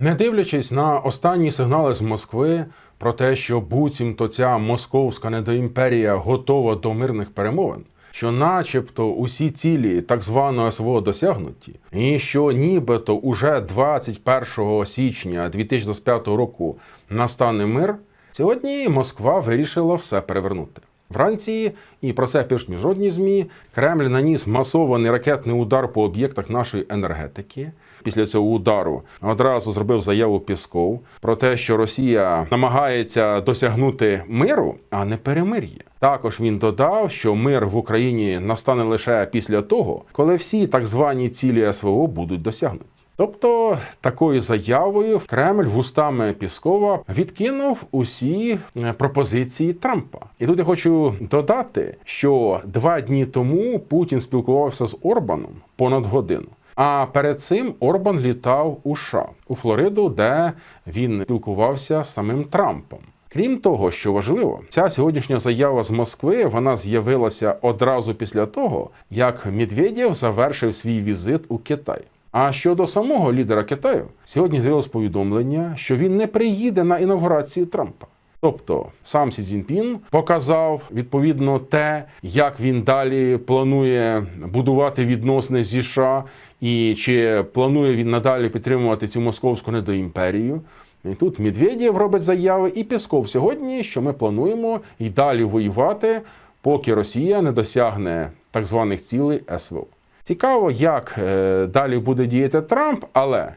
Не дивлячись на останні сигнали з Москви про те, що буцімто ця московська недоімперія готова до мирних перемовин, що начебто усі цілі так званого СВО досягнуті, і що нібито уже 21 січня 2025 року настане мир, сьогодні Москва вирішила все перевернути. Вранці, і про це пишуть міжнародні змі, Кремль наніс масований ракетний удар по об'єктах нашої енергетики. Після цього удару одразу зробив заяву Пісков про те, що Росія намагається досягнути миру, а не перемир'я. Також він додав, що мир в Україні настане лише після того, коли всі так звані цілі СВО будуть досягнуті. Тобто такою заявою Кремль вустами Піскова відкинув усі е, пропозиції Трампа. І тут я хочу додати, що два дні тому Путін спілкувався з Орбаном понад годину. А перед цим Орбан літав у США у Флориду, де він спілкувався з самим Трампом. Крім того, що важливо, ця сьогоднішня заява з Москви вона з'явилася одразу після того, як Медведєв завершив свій візит у Китай. А щодо самого лідера Китаю, сьогодні з'явилось повідомлення, що він не приїде на інавгурацію Трампа. Тобто сам Сі Цзіньпін показав відповідно те, як він далі планує будувати відносини зі США, і чи планує він надалі підтримувати цю московську недоімперію. І тут Медведєв робить заяви, і Пісков сьогодні, що ми плануємо і далі воювати, поки Росія не досягне так званих цілей СВО. Цікаво, як е, далі буде діяти Трамп, але